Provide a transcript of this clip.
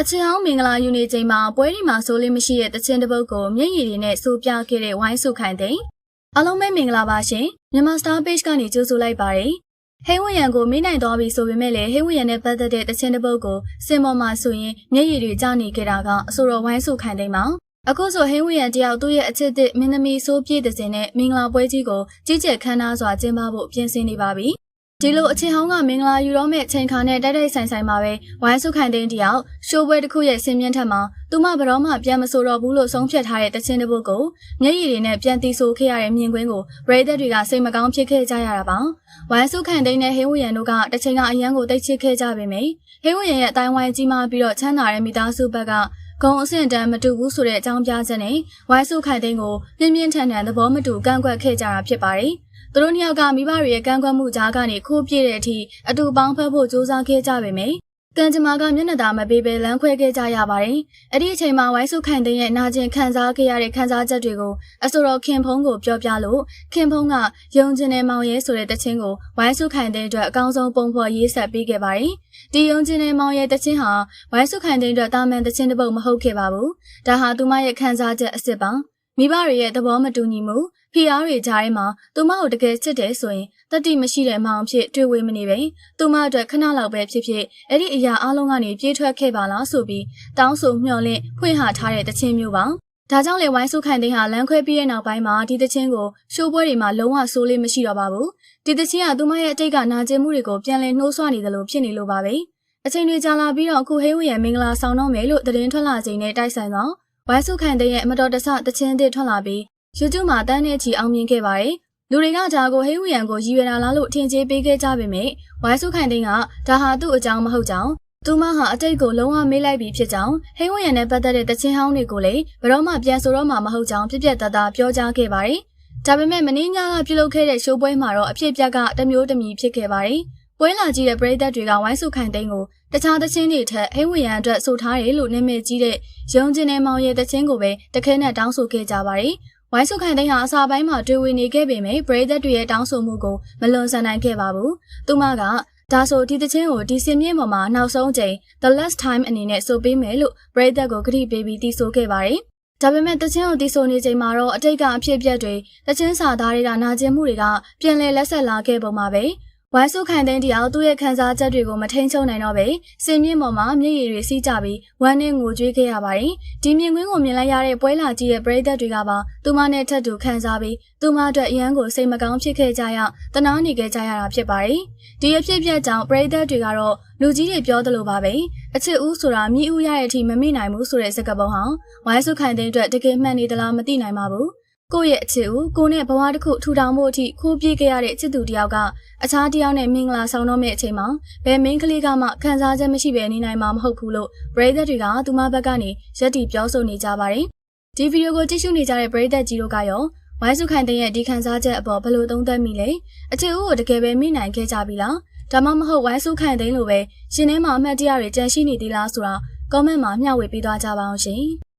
အချင်အောင်မင်္ဂလာယူနေချိန်မှာပွဲဒီမှာဆိုလေးမရှိတဲ့တခြင်းတစ်ပုတ်ကိုမျက်ရည်တွေနဲ့စိုးပြခဲ့တဲ့ဝိုင်းစုခိုင်တဲ့အားလုံးပဲမင်္ဂလာပါရှင်မြန်မာ Star Page ကနေကြိုဆိုလိုက်ပါတယ်ဟိဝရန်ကိုမိနိုင်သွားပြီဆိုပေမဲ့လည်းဟိဝရန်နဲ့ပတ်သက်တဲ့တခြင်းတစ်ပုတ်ကိုစင်ပေါ်မှာဆိုရင်မျက်ရည်တွေကျနေကြတာကအဆိုတော်ဝိုင်းစုခိုင်တဲ့မှာအခုဆိုဟိဝရန်တယောက်သူ့ရဲ့အချစ်သစ်မင်းသမီးစိုးပြေးတဲ့စင်နဲ့မင်္ဂလာပွဲကြီးကိုကြီးကျယ်ခမ်းနားစွာကျင်းပဖို့ပြင်ဆင်နေပါပြီ ဒီလိုအချင်းဟောင်းကမင်္ဂလာယူတော့မဲ့ချိန်ခါနဲ့တိုက်တိုက်ဆိုင်ဆိုင်မှာပဲဝိုင်းစုခိုင်တဲ့တယောက်ရှိုးပွဲတစ်ခုရဲ့ဆင်မြင့်ထက်မှာသူမဘရောမှပြန်မဆိုတော့ဘူးလို့ဆုံးဖြတ်ထားတဲ့တခြင်းတစ်ပုတ်ကိုမျက်ရည်တွေနဲ့ပြန်တီးဆိုခဲ့ရတဲ့မြင်ကွင်းကိုပရိသတ်တွေကစိတ်မကောင်းဖြစ်ခဲ့ကြရတာပါဝိုင်းစုခိုင်တဲ့နဲ့ဟေးဝရန်တို့ကတချိန်ကအရန်ကိုတိတ်ချစ်ခဲ့ကြပေမယ့်ဟေးဝရန်ရဲ့အတိုင်းဝိုင်းကြီးမားပြီးတော့ချမ်းသာတဲ့မိသားစုဘက်ကဂုံအဆင့်တန်းမတူဘူးဆိုတဲ့အကြောင်းပြချက်နဲ့ဝိုင်းစုခိုင်တဲ့ကိုပြင်းပြင်းထန်ထန်သဘောမတူကန့်ကွက်ခဲ့ကြတာဖြစ်ပါတယ် သူတို့နှစ်ယောက်ကမိဘတွေရဲ့ကန့်ကွက်မှုကြားကနေခိုးပြေးတဲ့အထိအတူပေါင်းဖက်ဖို့ကြိုးစားခဲ့ကြပေမယ့်ကံကြမ္မာကမျက်နှာသာမပေးဘဲလမ်းခွဲခဲ့ကြရပါတယ်။အဲ့ဒီအချိန်မှာဝိုင်းစုခိုင်တဲ့ရဲ့နာကျင်ခံစားခဲ့ရတဲ့ခံစားချက်တွေကိုအဆိုတော်ခင်ဖုံးကိုပြောပြလို့ခင်ဖုံးကယုံကျင်တဲ့မောင်ရဲဆိုတဲ့တခြင်းကိုဝိုင်းစုခိုင်တဲ့အတွက်အကောင်းဆုံးပုံဖော်ရေးဆက်ပေးခဲ့ပါတယ်။ဒီယုံကျင်တဲ့မောင်ရဲတခြင်းဟာဝိုင်းစုခိုင်တဲ့အတွက်တာမန်တခြင်းတစ်ပုတ်မဟုတ်ခဲ့ပါဘူး။ဒါဟာသူမရဲ့ခံစားချက်အစ်စ်ပါ။ မိဘတွေရဲ့သဘောမတူညီမှုဖီအားတွေကြားထဲမှာသူမကိုတကယ်ချစ်တယ်ဆိုရင်တတိမရှိတဲ့မောင်ဖြစ်တွေ့ဝေမနေပဲသူမအတွက်ခဏလောက်ပဲဖြစ်ဖြစ်အဲ့ဒီအရာအလုံးကနေပြေးထွက်ခဲ့ပါလားဆိုပြီးတောင်းဆိုမျှော်လင့်ဖွင့်ဟထားတဲ့တခြင်းမျိုးပါဒါကြောင့်လေဝိုင်းစုခိုင်သိန်းဟာလမ်းခွဲပြီးတဲ့နောက်ပိုင်းမှာဒီတခြင်းကိုရှိုးပွဲတွေမှာလုံးဝဆိုးလေးမရှိတော့ပါဘူးဒီတခြင်းကသူမရဲ့အတိတ်ကနာကျင်မှုတွေကိုပြန်လည်နှိုးဆွနေတယ်လို့ဖြစ်နေလို့ပါပဲအချိန်တွေကြာလာပြီးတော့အခုဟေးဝရံမင်္ဂလာဆောင်တော့မယ်လို့သတင်းထွက်လာချိန်နဲ့တိုက်ဆိုင်တော့ ဝိုင်းစုခိုင်သိန်းရဲ့အမတော်တဆတခြင်းတွေထွက်လာပြီး YouTube မှာတန်းတဲ့ချီအောင်မြင်ခဲ့ပါတယ်။လူတွေကဒါကိုဟိဝရန်ကိုရည်ရွယ်တာလားလို့ထင်ကြေးပေးခဲ့ကြပေမယ့်ဝိုင်းစုခိုင်သိန်းကဒါဟာသူ့အကြောင်းမဟုတ်ကြောင်းသူမဟာအတိတ်ကိုလုံးဝမေးလိုက်ပြီးဖြစ်ကြောင်းဟိဝရန်နဲ့ပတ်သက်တဲ့တခြင်းဟောင်းတွေကိုလည်းဘရောမှပြန်ဆိုတော့မှမဟုတ်ကြောင်းပြပြတသားပြောကြားခဲ့ပါတယ်။ဒါပေမဲ့မင်းညကပြုလုပ်ခဲ့တဲ့ရှိုးပွဲမှာတော့အဖြစ်ပြက်ကတမျိုးတမီဖြစ်ခဲ့ပါတယ်။ပွဲလာကြည့်တဲ့ပရိသတ်တွေကဝိုင်းစုခိုင်သိန်းကို တခြားသချင်းတွေထက်ဟိဝရန်အတွက်ဆိုထားတယ်လို့နာမည်ကြီးတဲ့ရုံကျင်တဲ့မောင်ရဲ့သချင်းကိုပဲတခဲနဲ့တောင်းဆိုခဲ့ကြပါတယ်။ဝိုင်းစုခိုင်သိန်းဟာအစာပိုင်းမှာတွေ့ဝင်နေခဲ့ပေမယ့်ပရိသတ်တွေရဲ့တောင်းဆိုမှုကိုမလွန်ဆန်နိုင်ခဲ့ပါဘူး။သူမကဒါဆိုဒီသချင်းကိုဒီစင်မြင့်ပေါ်မှာနောက်ဆုံးချိန် the last time အနေနဲ့ဆိုပေးမယ်လို့ပရိသတ်ကိုကတိပေးပြီးတီးဆိုခဲ့ပါတယ်။ဒါပေမဲ့တချင်းကိုတီးဆိုနေချိန်မှာတော့အတိတ်ကအဖြစ်အပျက်တွေတချင်းစာသားတွေကနာကျင်မှုတွေကပြန်လည်လက်ဆက်လာခဲ့ပုံမှာပဲ။ ဝိုင်းစုခိုင်သိန်းတယောက်သူ့ရဲ့ခံစားချက်တွေကိုမထိန်ချုပ်နိုင်တော့ပဲစင်မြင့်ပေါ်မှာမျက်ရည်တွေစီးကြပြီးဝမ်းနဲ့ငိုကြွေးခဲ့ရပါတယ်။ဒီမြင်ကွင်းကိုမြင်လိုက်ရတဲ့ပွဲလာကြီးတဲ့ပရိသတ်တွေကပါသူမနဲ့ထပ်တူခံစားပြီးသူမအတွက်အရန်ကိုစိတ်မကောင်းဖြစ်ခဲ့ကြရတနာနေခဲ့ကြရတာဖြစ်ပါတယ်။ဒီအဖြစ်အပျက်ကြောင့်ပရိသတ်တွေကတော့လူကြီးတွေပြောသလိုပါပဲအချစ်ဦးဆိုတာမြည်ဦးရတဲ့အထိမမိနိုင်ဘူးဆိုတဲ့စကားပုံဟာဝိုင်းစုခိုင်သိန်းအတွက်တကယ်မှန်နေသလားမသိနိုင်ပါဘူး။ ကိုယ့်ရဲ့အချစ်ကိုကိုနဲ့ဘဝတစ်ခုထူထောင်ဖို့အထိခိုးပြေးခဲ့ရတဲ့ချစ်သူတယောက်ကအခြားတယောက်နဲ့မင်္ဂလာဆောင်တော့မယ့်အချိန်မှာဘယ်မင်းကလေးကမှခံစားချက်မရှိဘဲနေနိုင်မှာမဟုတ်ဘူးလို့ပရိသတ်တွေကသူမဘက်ကနေရက်တီပြောဆိုနေကြပါတယ်။ဒီဗီဒီယိုကိုကြည့်ရှုနေကြတဲ့ပရိသတ်ကြီးတို့ကရောဝိုင်းစုခိုင်တဲ့ရဲ့ဒီခံစားချက်အပေါ်ဘယ်လိုသုံးသပ်မိလဲ။အချစ်ဦးကိုတကယ်ပဲမိနိုင်ခဲ့ကြပြီလား။ဒါမှမဟုတ်ဝိုင်းစုခိုင်တဲ့လိုပဲရှင်ထဲမှာအမှတ်တရတွေကြန့်ရှိနေသေးလားဆိုတာ comment မှာမျှဝေပေးသွားကြပါအောင်ရှင်။